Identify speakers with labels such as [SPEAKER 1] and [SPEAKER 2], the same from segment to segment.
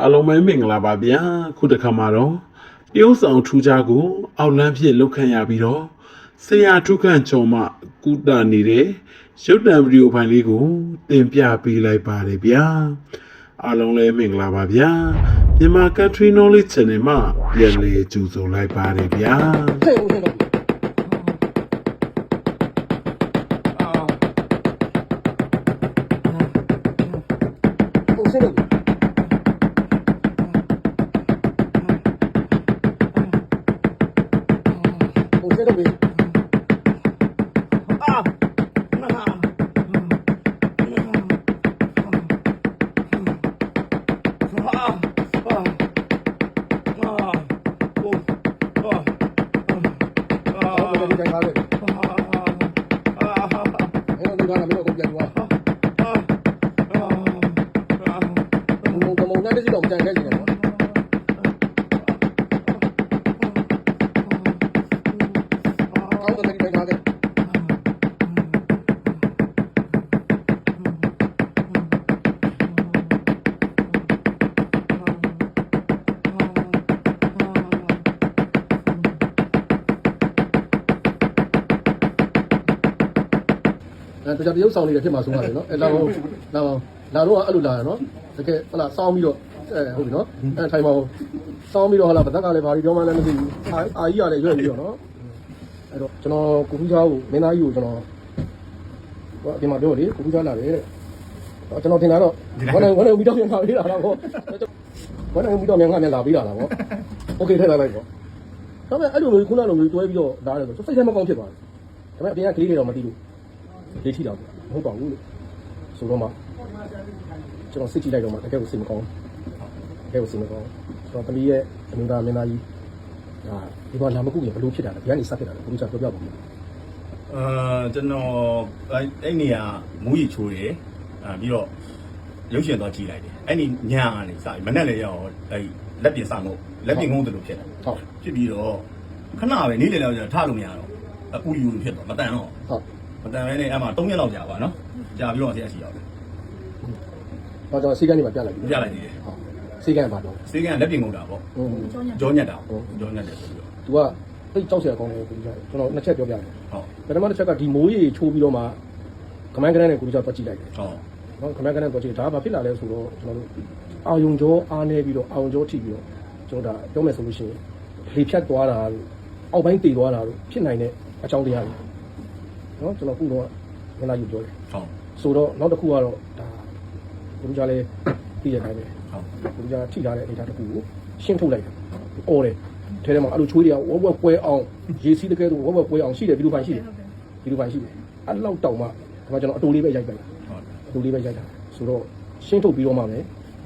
[SPEAKER 1] အားလုံးပဲမင်္ဂလာပါဗျာခုတစ်ခါမှာတော့တရုတ်ဆောင်ထူးခြားကိုအောက်လန်းဖြစ်လောက်ခံရပြီးတော့ဆရာထုခန့်ချော်မှကုတနေတဲ့ရုပ်တံဗီဒီယိုဖိုင်လေးကိုတင်ပြပေးလိုက်ပါတယ်ဗျာအားလုံးလည်းမင်္ဂလာပါဗျာမြန်မာ Country Knowledge Channel မှာပြန်လည်ကြိုဆိုလိုက်ပါတယ်ဗျာ
[SPEAKER 2] ဦးစင်းတော့ အဲတရားပြုတ်ဆောင်နေတယ်ဖြစ်မှာဆုံးရတယ်နော်အဲလာတော့လာတော့လာတော့အဲ့လိုလာရနော်တကယ်ဟလာစောင်းပြီးတော့အဲဟုတ်ပြီနော်အဲထိုင်ပါဦးစောင်းပြီးတော့ဟလာဘသက်ကလည်းဘာလို့ပြောမှလည်းမသိဘူးအာအာကြီးကလည်းရွက်ပြီးတော့နော်အဲ့တော့ကျွန်တော်ကိုကူးစားကိုမင်းသားကြီးကိုကျွန်တော်ဟိုအပြင်မှာပြောလေကိုကူးစားလာတယ်တဲ့ကျွန်တော်ထင်တာတော့ဝမ်းနေဝမ်းနေမိတော့ပြန်လာပြီးတာလားဗောဝမ်းနေမိတော့မြန်ငါမြန်လာပြီးတာလားဗောโอเคထည့်လိုက်လိုက်ဗောဒါပေမဲ့အဲ့လိုမျိုးခုနလိုမျိုးတွဲပြီးတော့လာတယ်ဆိုစိတ်ထဲမကောင်းဖြစ်သွားတယ်ဒါပေမဲ့အပြင်ကကလေးတွေတော့မသိဘူး လေးထိတော့မဟုတ်ပါဘူးလို့ဆိုတော့မှကျွန်တော်စစ်ကြည့်လိုက်တော့မှတကယ်ကိုစိတ်မကောင်းတကယ်ကိုစိတ်မကောင်းကျွန်တော်တမီးရဲ့အမျိုးသားမင်းသားကြီးဒါဒီဘာလာမကူရင်ဘလို့ဖြစ်တာလဲဘယ်ကနေစဖြစ်တာလဲဘုရားပြောပြပါဦး
[SPEAKER 3] အာကျွန်တော်အဲ့အဲ့နေရာမူးရီချိုးတယ်အာပြီးတော့ရုပ်ရှင်တော့ကြည့်လိုက်တယ်အဲ့ဒီညကနေစပြီးမနဲ့လည်းရအောင်အဲ့လက်ပြင်စငုတ်လက်ပြင်ငုံတယ်လို့ဖြစ်တယ်
[SPEAKER 2] ဟုတ်
[SPEAKER 3] ဖြစ်ပြီးတော့ခဏပဲနေ့လည်လောက်ကျတော့ထားလို့မရတော့အပူယူဖြစ်တော့မတန်တော့
[SPEAKER 2] ဟုတ်
[SPEAKER 3] မတန်ပဲနဲ့အဲ့မှာ3ရက်လောက်ကြာပါနော်ကြာပြီးတော့ဆရာရှိရောက်တယ်
[SPEAKER 2] ဟောကျွန်တော်စီကနေမှပြလိုက်ပြီ
[SPEAKER 3] ပြလိုက်သေးတယ်
[SPEAKER 2] ဟုတ်စီကနေပါတော့
[SPEAKER 3] စေကလက်ပြင်ငုံတာပေါ့
[SPEAKER 2] ဟွန်း
[SPEAKER 3] ကြောညက်တာကြောညက်တယ်ဆိုပြီးတော့
[SPEAKER 2] သူကသိကြောက်စရာကောင်းတယ်ကိုကြီးကျွန်တော်နှစ်ချက်ပြောပြတယ်
[SPEAKER 3] ဟုတ်
[SPEAKER 2] ပထမတစ်ချက်ကဒီမိုးရီချိုးပြီးတော့မှကမိုင်းကရန်နဲ့ကိုကြီးတော့ကြည့်လိုက်တယ်
[SPEAKER 3] ဟုတ်
[SPEAKER 2] နော်ခမည်းကတော့ကြည့်ဒါဘာဖြစ်လာလဲဆိုတော့ကျွန်တော်တို့အာယုံကြောအားနေပြီးတော့အာယုံကြောထိပြီးတော့ကျွန်တော်ဒါပြောမယ်ဆိုလို့ရှိရင်လေဖြတ်သွားတာလို့အောက်ပိုင်းတည်သွားတာလို့ဖြစ်နိုင်တဲ့အကြောင်းတရားတွေ နော်ကျွန်တော်ခုတော့ခဏယူပြောတယ်
[SPEAKER 3] ဟုတ်
[SPEAKER 2] ဆိုတော့နောက်တစ်ခုကတော့ဒါဘုရားလည်းသိရတိုင်းပဲ
[SPEAKER 3] ဟုတ်
[SPEAKER 2] ဘုရားထိထားတဲ့အနေအထားတစ်ခုကိုရှင်းထုတ်လိုက်တယ်အော်တယ်ထဲထဲမှာအဲ့လိုချွေးတွေကဝက်ဝက်ပွဲအောင်ရေစီးတကယ်တော့ဝက်ဝက်ပွဲအောင်ရှိတယ်ဒီလိုပိုင်းရှိတယ်ဒီလိုပိုင်းရှိတယ်အဲ့လောက်တောင်မှဒါမှကျွန်တော်အတူလေးပဲရိုက်ပိုက်တာ
[SPEAKER 3] ဟုတ်
[SPEAKER 2] လူလေးပဲရိုက်တာဆိုတော့ရှင်းထုတ်ပြီးတော့မှပဲ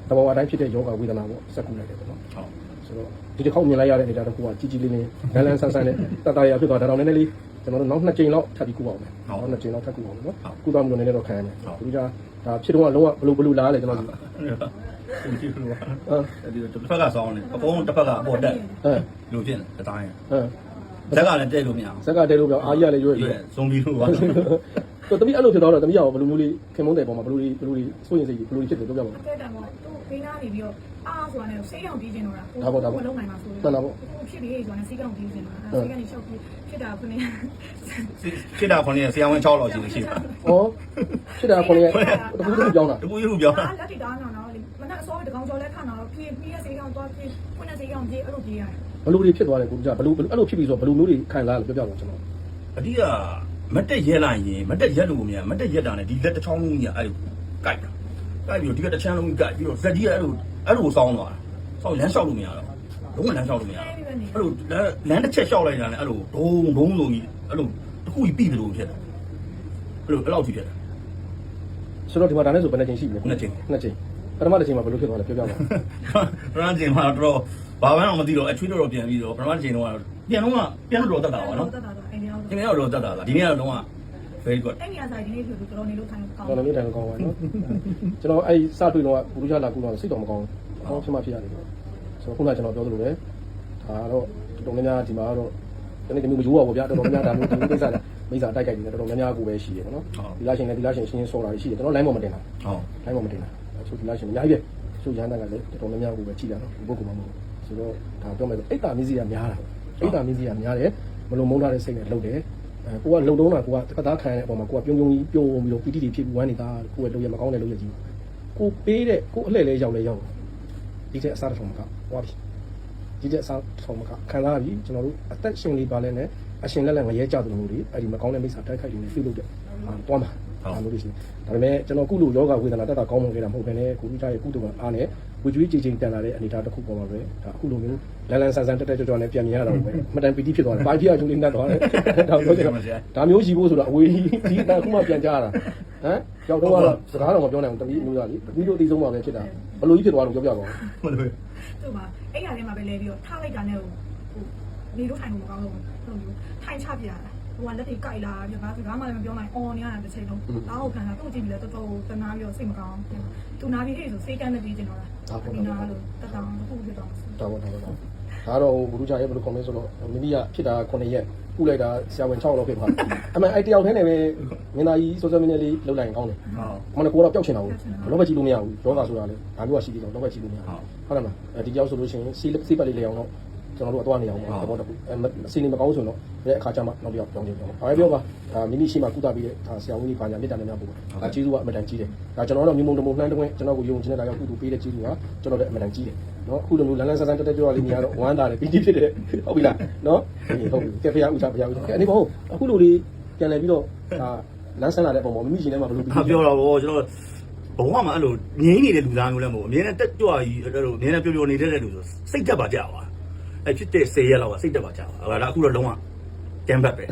[SPEAKER 2] တဘာဝတိုင်းဖြစ်တဲ့ယောဂဝေဒနာပေါ့စက်ကူလိုက်တယ်ပေါ့နော်
[SPEAKER 3] ဟုတ်
[SPEAKER 2] ဆိုတော့ဒီတစ်ခေါက်မြင်လိုက်ရတဲ့အနေအထားတစ်ခုကကြီးကြီးလေးလေးလန်းလန်းဆန်းဆန်းနဲ့တတရဖြစ်သွားတာတော့နည်းနည်းလေးကျွန်တော်တို့နောက်နှစ်ကြိမ်လောက်ထပ်ပြီးကူပါအောင်မယ်နောက်နှစ်ကြိမ်လောက်ထပ်ကူပါအောင်နော်ကူတော့မလို့နည်းနည်းတော့ခံရမယ်ဒီကဒါဖြစ်တော့လုံးဝဘလို့ဘလို့လားလေကျွန်တော်
[SPEAKER 3] ဒီလိုပါ
[SPEAKER 2] အဲ
[SPEAKER 3] ဒီတစ်ဖက်ကဆောင်းနေအကုန်တစ်ဖက်ကအပေါ်တက်
[SPEAKER 2] အဲ
[SPEAKER 3] လို့ဖြစ်နေတိုင်း
[SPEAKER 2] အဲ
[SPEAKER 3] ဇက်ကလည်းတဲ့လို့မရ
[SPEAKER 2] ဇက်ကတဲလို့ပြောအာကြီးကလည်းရွေ့
[SPEAKER 3] ဘူး
[SPEAKER 2] ရွေ့
[SPEAKER 3] ဇုံပြီးလို့ပါ
[SPEAKER 2] တော့တမီးအဲ့လိုဖြစ်တော့တမီးရောဘလို့မျိုးလေးခင်မုန်းတယ်ပေါ်မှာဘလို့လေးဘလို့လေးစိုးရင်စိတ်ဘလို့လေးဖြစ်တယ်ပြောပြပါဦး
[SPEAKER 4] တဲ့တံပေါ့သူ့ကိန်းသားနေပြီးတော့အားဆိုတာနဲ့စိတ်အောင်ပြီးကျင်တော့တာ
[SPEAKER 2] ဒါပေါ့ဒါပေါ့
[SPEAKER 4] လုံးနိုင်မှာဆို
[SPEAKER 2] မှန်တာပေါ့
[SPEAKER 4] ဖြစ်ပြီးဆိုတာနဲ့စိတ်အောင်ပြီးကျင်တော့တာစိတ်ကနေရှောက်ပြီးဖြစ်တာခုနေ
[SPEAKER 3] ဖြစ်တာခွန်ကြီးဆရာဝန်6လောက်ရှိရှိပါ
[SPEAKER 2] ဩဖြစ်တာခေါင်းလေးတခုတည်းပြောင်းတာ
[SPEAKER 3] တကူရုပ်ပြောင်းတာ
[SPEAKER 4] လက်တီတားနော်နော်မနက်အစောတကောင်ကျော်လက်ခါနော်ဖြည့်ပြီးရစိတ်အောင်သွားဖြည့်ခုနစိတ်အောင်ပြေးအဲ့လိုပြေးရတယ်
[SPEAKER 2] ဘလို့တွေဖြစ်သွားတယ်ကိုကြဘလို့အဲ့လိုဖြစ်ပြီဆိုဘလို့မျိုးတွေခံလာလို့ပြောပြပါကျွန်တော်
[SPEAKER 3] အတိက မတက်ရက်လိုက်ရင်မတက်ရက်လို့မရမတက်ရက်တာနဲ့ဒီလက်တစ်ချောင်းလုံးကြီးကအဲ့လိုကြိုက်တာကြိုက်ပြီးတော့ဒီကတစ်ချမ်းလုံးကြီးကြိုက်ပြီးတော့ဇက်ကြီးကအဲ့လိုအဲ့လိုဆောင်းသွားတာဆောင်းလမ်းလျှောက်လို့မရတော့လုံးဝလမ်းလျှောက်လို့မရတော့အဲ့လိုလမ်းတစ်ချက်လျှောက်လိုက်တာနဲ့အဲ့လိုဒုံဒုံလုံးကြီးအဲ့လိုတစ်ခုကြီးပြီးတယ်လို့ဖြစ်တယ်အဲ့လိုအဲ့လောက်ကြီးဖြစ်တယ်
[SPEAKER 2] ဆိုတော့ဒီမှာဒါနဲ့ဆိုဘယ်နှချိန်ရှိပြီလဲ
[SPEAKER 3] နှစ်ချိန်
[SPEAKER 2] နှစ်ချိန်ပထမတစ်ချိန်မှာဘယ်လိုဖြစ်သွားလဲပြောပြပါ
[SPEAKER 3] ပရန်ဂျင်မှာတော့ဘာမှမသိတော့အချွေးတော့ပြန်ပြီးတော့ပရမဂျင်တော့ပြန်တော့ပြန်တော့တက်တာပါနော်
[SPEAKER 4] တက်တာတော့အိမ်ရောက်
[SPEAKER 3] ဒီနေ့တော့တက်တာလားဒီနေ့ကတော့ very good
[SPEAKER 4] အဲ့ဒီအစားဒီနေ့ဆိုတော့တော်တော်နေလို့ခိုင်းကောင်း
[SPEAKER 2] တော့လည်းတိုင်ကောင်းပါနော်ကျွန်တော်အဲ့စတွေ့တော့ဘူရလာကူတော့စိတ်တော်မကောင်းဘူးအောင်းဖြစ်မှဖြစ်ရတယ်ဆိုတော့ခုနကကျွန်တော်ပြောသလိုပဲဒါတော့တော်တော်များများဒီမှာတော့ဒီနေ့ဒီမျိုးမယူပါဘူးဗျာတော်တော်များများဒါမျိုးဒီကိစ္စနဲ့မိစ္ဆာတိုက်ကြိုက်နေတယ်တော်တော်များများကိုပဲရှိတယ်ပေါ့နော်ဒီလားရှင်နဲ့ဒီလားရှင်ရှင်းရှင်းဆော်တာရှိတယ်ကျွန်တော် line ပေါ်မတင်တာ
[SPEAKER 3] ဟုတ်
[SPEAKER 2] line ပေါ်မတင်တာဆိုဒီလားရှင်အများကြီးပဲဆိုရန်တန်ကလည်းတော်တော်များများကိုပဲကြည့်တာနော်ဒီပုဂ္ဂိုလ်မှမဟုတ်ဆိုတော့ဒါပြောမယ်ဆိုအိတ်တာမင်းစီကများတာအိတ်တာမင်းစီကများတယ် မလုံမုန်းထားတဲ့စိတ်နဲ့လုပ်တယ်အဲကိုကလုံတုံးတာကိုကတသားခံရတဲ့အပေါ်မှာကိုကပြုံးပြုံးကြီးပြုံးပြီးတော့ပီတိတွေဖြစ်ပြီးဝမ်းနေတာကိုကလုံရမကောင်းတဲ့လုံရကြီးကိုပေးတဲ့ကိုအလှည့်လဲရောက်လဲရောက်ဒီတဲ့အစားတစ်ထုံကဟွာပြီဒီတဲ့အစားတစ်ထုံကခံစားပြီကျွန်တော်တို့အသက်ရှင်လေးပါလဲနဲ့အရှင်လက်လက်ငရဲကြတယ်လို့တွေအဲ့ဒီမကောင်းတဲ့မိစ္ဆာတိုက်ခိုက်တွေနဲ့ပြုလုပ်တဲ့ဟာတွားမှာဒါမျိုးတွေရှိဒါပေမဲ့ကျွန်တော်ကုလိုယောဂဝေဒနာတက်တာကောင်းမွန်ခဲ့တာမဟုတ်ဘဲနဲ့ကိုကြီးရဲ့ကုသိုလ်ကအားနဲ့ ဝေကျွေးကြည်ကြည်တန်လာတဲ့အနေအထားတစ်ခုပေါ်မှာပဲဒါအခုလိုမျိုးလန်လန်ဆန်ဆန်တက်တက်ကြွကြွနဲ့ပြန်မြင်ရတာပဲအမတန်ပီတိဖြစ်သွားတယ်ဘာဖြစ်ရကျုံလေးနဲ့တော့တယ်ဒါပြောချင်တာဒါမျိုးရှိဖို့ဆိုတာအဝေးကြီးဒီအတန်ခုမှပြန်ကြရတာဟမ်ကြောက်တော့ကတော့စကားတော့မပြောနိုင်ဘူးတပီးမျိုးသားလေးတပီးတို့အသေးဆုံးပါပဲဖြစ်တာဘလို့ကြီးဖြစ်သွားတော့ပြောပြပါဦး
[SPEAKER 3] မလို့
[SPEAKER 4] သူ့မှာအဲ့ရထဲမှာပဲလဲပြီးတော့ထားလိုက်တာနဲ့ဟိုနေလို့ထိုင်လို့မကောင်းလို့ဟိုမျိုးထိုင်ချပြရတာ ဟိုကလက်တွေကြိုက်လာပြီးတော့စကားမှလည်းမပြောနိုင်အော်နေရတာတစ်ချိန်လုံးဒါဟုတ်ခံတာသူ့ကြည့်ပြီးတော့တော်တော်တနာပြီးတော့စိတ်မကောင်းသူနာပြီးဟဲ့ဆိုစေကန်းနဲ့ပြီးကျင်တော့တာဒီနာလို့တက်တောင်တစ်ခုဖြစ်တော့
[SPEAKER 2] ဒါပေါ့ဒါပေါ့ဒါတော့ဘုရုချာရဲ့ဘယ်လို comment ဆိုတော့မိမိကဖြစ်တာ9ရက်ကုလိုက်တာဆရာဝန်6လောက်ဖြစ်သွားအမှန်အဲ့တယောက်တည်းနဲ့ပဲမင်းသားကြီး social media လေးလှုပ်လိုက်ရင်ကောင်းတယ်
[SPEAKER 3] ဟုတ်
[SPEAKER 2] မနကိုတော့ပျောက်ချင်တာဘူးလောဘကြည့်လို့မရဘူးယောဂဆိုတာလေဒါမျိုးကရှိသေးတယ်လောဘကြည့်လို့မရဘူးဟုတ်တယ်မလားဒီကြောက်ဆိုလို့ရှိရင်စီးစီးပတ်လေးလေအောင်တော့ ကျွန်တော်တို့အသွားနေအောင်ပေါ့တော့အစီနေမကောင်းဆိုတော့ဒီအခါကျမှနောက်တစ်ယောက်ပြောင်းနေပြောင်းဘာပဲပြောပါဒါမိမိရှိမှကုသပြီးတဲ့ဆရာဝန်ကြီးဘာညာမြစ်တာများပို့ဒါကျေးဇူးကအမတန်ကြီးတယ်ဒါကျွန်တော်တို့မြေမုံတမုံနှမ်းတဝင်းကျွန်တော်ကိုယုံချင်တဲ့ဒါကြောင့်ကုသပေးတဲ့ကျေးဇူးကကျွန်တော်တို့အမတန်ကြီးတယ်နော်အခုလိုမျိုးလန်းလန်းဆန်းဆန်းတက်တက်ကြွကြွလေးနေရတော့ဝမ်းသာတယ်ပီတိဖြစ်တယ်ဟုတ်ပြီလားနော်ဟုတ်ပြီကဲဖရားဥချဖရားဥချကဲအနေမဟုတ်အခုလိုလေးပြန်လဲပြီးတော့ဒါလန်းဆန်းလာတဲ့ပုံပေါ်မိမိရှင်ထဲမှာဘယ်လိုပီတိ
[SPEAKER 3] ဟာပြောတော့ဗောကျွန်တော်ဘဝမှာအဲ့လိုငြိမ်းနေတဲ့လူသားမျိုးလည်းမဟုတ်အမြဲတမ်းတက်ကြွကြီးအဲ့လိုအမြဲတမ်းပျော်ပျော်နေတဲ့လူဆိုစိတ်တက်ပါကြပါ အဲ့ဖြစ်တဲ့10ရက်လောက်ကစိတ်တက်ပါကြပါဟာဒါအခုတော့လုံးဝတမ်ဘတ်ပဲ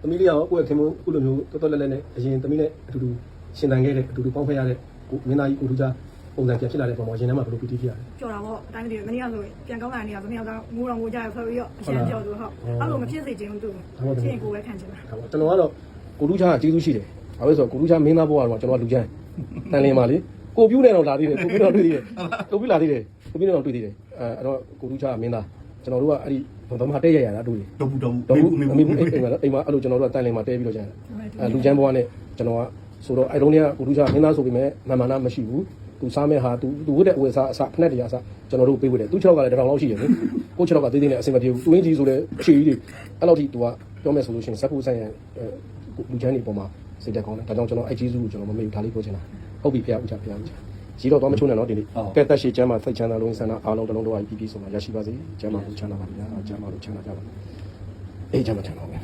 [SPEAKER 2] သမီးလေးရောကိုယ့်ရဲ့ခင်မအခုလိုမျိုးတော်တော်လဲလဲနဲ့အရင်သမီးနဲ့အတူတူရှင်တန်ခဲ့တဲ့အတူတူပေါင်းဖက်ရတဲ့ကိုမင်းသားကြီးကိုထူးခြားပုံစံပြန်ဖြစ်လာတဲ့ပုံမှာရင်ထဲမှာဘယ်လိုပီတိဖြစ်ရလဲ
[SPEAKER 4] ကြော်တာပေါ့အတိုင်းတည်းမနေ့ကဆိုပြန်ကောင်းလာနေရဆိုနေ့ကငိုတော့ငိုကြရဆိုပြီးတော့အရှင်းကြော်သူဟုတ်အဲ့လိုမဖြစ်စေချင်ဘူးသူချင်းကိုပဲခံချင်တာ
[SPEAKER 2] ဒါပေါ့ကျွန်တော်ကတော့ကိုထူးခြားကကျေးဇူးရှိတယ်ဘာလို့လဲဆိုတော့ကိုထူးခြားမင်းသားဘဝကတော့ကျွန်တော်ကလူချမ်းတန်လင်းပါလေကိုပြူးနေတော့လာသေးတယ်ကိုပြူးတော့တွေ့သေးတယ်ကိုပြူးလာသေးတယ် ကိုပြူးနေတော့တွေ့သေးတယ်အဲအဲ့တော့ကိုထူးခြားကမင်းသားကျွန်တော်တို့ကအဲ့ဒီဘာမှတဲရရတာတွေ့တယ်
[SPEAKER 3] တော့ဘူးတော့
[SPEAKER 2] တော့
[SPEAKER 3] ဘူး
[SPEAKER 2] ဘူးအမေဘူးအိမ်မှာအိမ်မှာအဲ့လိုကျွန်တော်တို့ကတန်လင်းမှာတဲပြီးတော့ကျန်အဲလူချမ်းဘဝနဲ့ကျွန်တော်ကဆိုတော့အဲ့တုန်းကကိုထူးခြားမင်းသားဆိုပေမဲ့မမှန်နာမရှိဘူးသူစားမဲ့ဟာသူသူဝတ်တဲ့အဝတ်စားအစဖက်တရားအစကျွန်တော်တို့ပေးဝတ်တယ်သူ6ကလည်းတစ်ထောင်လောက်ရှိတယ်လေကို6ကသေးသေးနဲ့အဆင်မပြေဘူးသူရင်းကြီးဆိုတဲ့အချီကြီးတွေအဲ့လောက်ထိသူကပြောမယ်ဆိုလို့ရှိရင်ဇက်ဖို့ဆိုင်ရလူချမ်းတွေပေါ်မှာစိတ်တက်ကောင်းတယ်ဒါကြောင့်ကျွန်တော်အဲ့ကျေးဇူးကိုကျွန်တော်မမေ့ဘူးဒါလေးပြောချင်တာဟုတ်ပြီဖခင်ဦးချဖခင်ဦးချ ကြီးတော့တော့မချုံနဲ့နော်ဒီနေ့ကဲတက်ရှိချမ်းမှာစိတ်ချမ်းသာလုံးဆန္ဒအားလုံးတစ်လုံးတော့ပြီးပြီးဆိုမှရရှိပါစေချမ်းသာလို့ချမ်းသာပါဗျာချမ်းသာလို့ချမ်းသာကြပါအေးချမ်းသာချမ်းသာပါ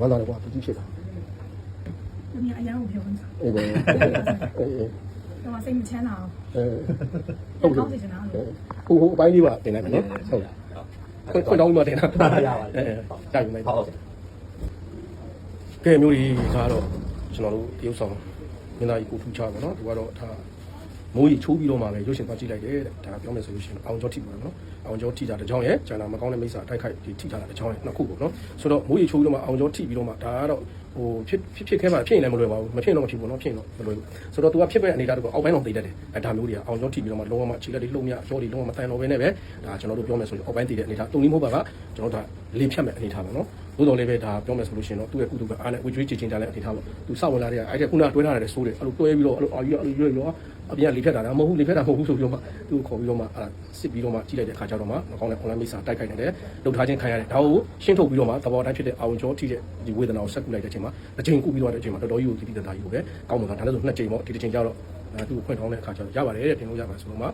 [SPEAKER 2] ဝမ်းသာတော့ကွာပြီးဖြစ်တာ
[SPEAKER 4] သူများအရန်ကိုပြောနေတာ
[SPEAKER 2] အေးပဲအေးအေး
[SPEAKER 4] တော့စိတ်မချမ်းသာ
[SPEAKER 2] အဲ
[SPEAKER 4] ဘူး
[SPEAKER 2] ဟုတ်
[SPEAKER 4] ကော
[SPEAKER 2] ပြီ
[SPEAKER 4] င်းစေချင်တာ
[SPEAKER 2] ဟိုဟိုအပိုင်းလေးပါတင်လိုက်မယ်နော်ဟုတ်ခွင့်ခွင့်တောင်းမှတင်တာ
[SPEAKER 3] ရပါ
[SPEAKER 2] အဲကြာပြီလိုက်
[SPEAKER 3] ဟုတ်
[SPEAKER 2] ကဲမျိုးကြီးကတော့ကျွန်တော်တို့တရုပ်ဆောင်မင်းသားကြီးကိုထူးချပါတော့သူကတော့ဒါ မိုးကြီးချိုးပြီးတော့မှပဲရုပ်ရှင်သွားကြည့်လိုက်တယ်တဲ့ဒါပြောမယ်ဆိုလို့ရှိရင်အောင်ကျော်ထိပါတော့နော်အောင်ကျော်ထိတာတစ်ကြောင်းရဲ့ကျန်တာမကောင်းတဲ့မိစ္ဆာတိုက်ခိုက်ဒီထိတာတစ်ကြောင်းရဲ့နှစ်ခုပေါ့နော်ဆိုတော့မိုးကြီးချိုးပြီးတော့မှအောင်ကျော်ထိပြီးတော့မှဒါကတော့ဟိုဖြစ်ဖြစ်ဖြစ်ခဲမှာဖြစ်ရင်လည်းမလွယ်ပါဘူးမဖြစ်တော့မဖြစ်ဘူးနော်ဖြစ်ရင်တော့မလွယ်ဘူးဆိုတော့သူကဖြစ်မဲ့အနေအထားတကူအောက်ပိုင်းတော့တည်တတ်တယ်အဲဒါမျိုးတွေကအောင်ကျော်ထိပြီးတော့မှလုံးဝမှခြေလက်တွေလှုပ်မြရောတွေလုံးဝမတန်တော့ဘဲနဲ့ပဲဒါကျွန်တော်တို့ပြောမယ်ဆိုရင်အောက်ပိုင်းတည်တဲ့အနေအထားတုံနည်းမဟုတ်ပါကကျွန်တော်တို့ဒါလေးဖြတ်မဲ့အနေအထားပါနော် သို့တော်လည်းပဲဒါပြောမယ်ဆိုလို့ရှိရင်တော့သူ့ရဲ့ကုသကအားနဲ့ဝေကျွေးချင်ချင်ကြတဲ့အနေအထားပေါ့သူစောက်ဝင်လာတဲ့အဲ့ဒီခုနကတွဲထားတဲ့ဆိုးတယ်အဲ့လိုတွဲပြီးတော့အဲ့လိုအာကြီးအဲ့လိုရွရွအပြင်ကလေဖြတ်တာဒါမဟုတ်ဘူးလေဖြတ်တာမဟုတ်ဘူးဆိုပြီးတော့မှသူ့ကိုခေါ်ပြီးတော့မှအဲ့စစ်ပြီးတော့မှကြည့်လိုက်တဲ့အခါကျတော့မှမကောင်းတဲ့ online မိတ်စာတိုက်ခိုက်နေတယ်လှုပ်ထားခြင်းခံရတယ်ဒါကိုရှင်းထုတ်ပြီးတော့မှသဘောတိုင်းဖြစ်တဲ့အာဝန်ကျော်ထိတဲ့ဒီဝေဒနာကိုဆက်ကူလိုက်တဲ့အချိန်မှာတစ်ချိန်ကူပြီးတော့တဲ့အချိန်မှာတော်တော်ကြီးကိုတိတိတသားကြီးကိုပဲကောင်းမှာဒါလည်းဆိုနှစ်ချိန်ပေါ့ဒီတစ်ချိန်ကျတော့အဲသူ့ကိုဖွင့်ထောင်းတဲ့အခါကျတော့ရပါတယ်တဲ့ပြင်လို့ရပါဆိုတော့မှ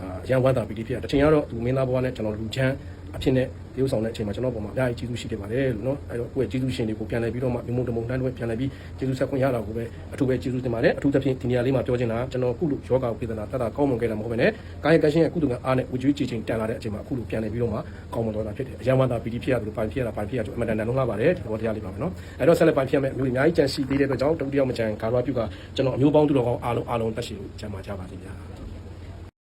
[SPEAKER 2] အာရန်ဝမ်းသာပီတိဖြစ်တာတစ်ချိန်ကတော့သူမင်းသားဘွားနဲ့ကျွန်တော်လူချမ်း အဖြစ်နဲ့တရုပ်ဆောင်တဲ့အချိန်မှာကျွန်တော်ပုံမှာအများကြီးကျေးဇူးရှိခဲ့ပါတယ်လို့နော်အဲတော့ကိုယ့်ရဲ့ကျေးဇူးရှင်တွေကိုပြန်လည်ပြီးတော့မှမြုံမုံတမုံတန်းတွေပြန်လည်ပြီးကျေးဇူးဆက်ခွင့်ရတာကိုပဲအထူးပဲကျေးဇူးတင်ပါတယ်အထူးသဖြင့်ဒီနေရာလေးမှာပြောချင်တာကျွန်တော်အခုလိုယောဂဝေဒနာတတ်တာကောင်းမွန်ခဲ့တာမဟုတ်ဘဲနဲ့ကာယကရှင်ရဲ့ကုသကအားနဲ့ဝကြွေးကြည်ချင်းတန်လာတဲ့အချိန်မှာအခုလိုပြန်လည်ပြီးတော့မှကောင်းမွန်တော့တာဖြစ်တယ်အယံဝန္တာပီတိဖြစ်ရတယ်လို့ပိုင်ဖြစ်ရတာပိုင်ဖြစ်ရဆိုအမှန်တန်တန်လုံးလာပါတယ်ဒီဘောတရားလေးပါပဲနော်အဲတော့ဆက်လက်ပိုင်ဖြစ်မဲ့အမျိုးအများကြီးကြံရှိသေးတဲ့အတွက်ကြောင့်တဝူတယောက်မကြံကာရပြုကကျွန်တော်အမျိုးပေါင်းသူတော်ကောင်းအားလုံးအားလုံးတက်ရှိလို့ကြံပါကြပါစေဗျာ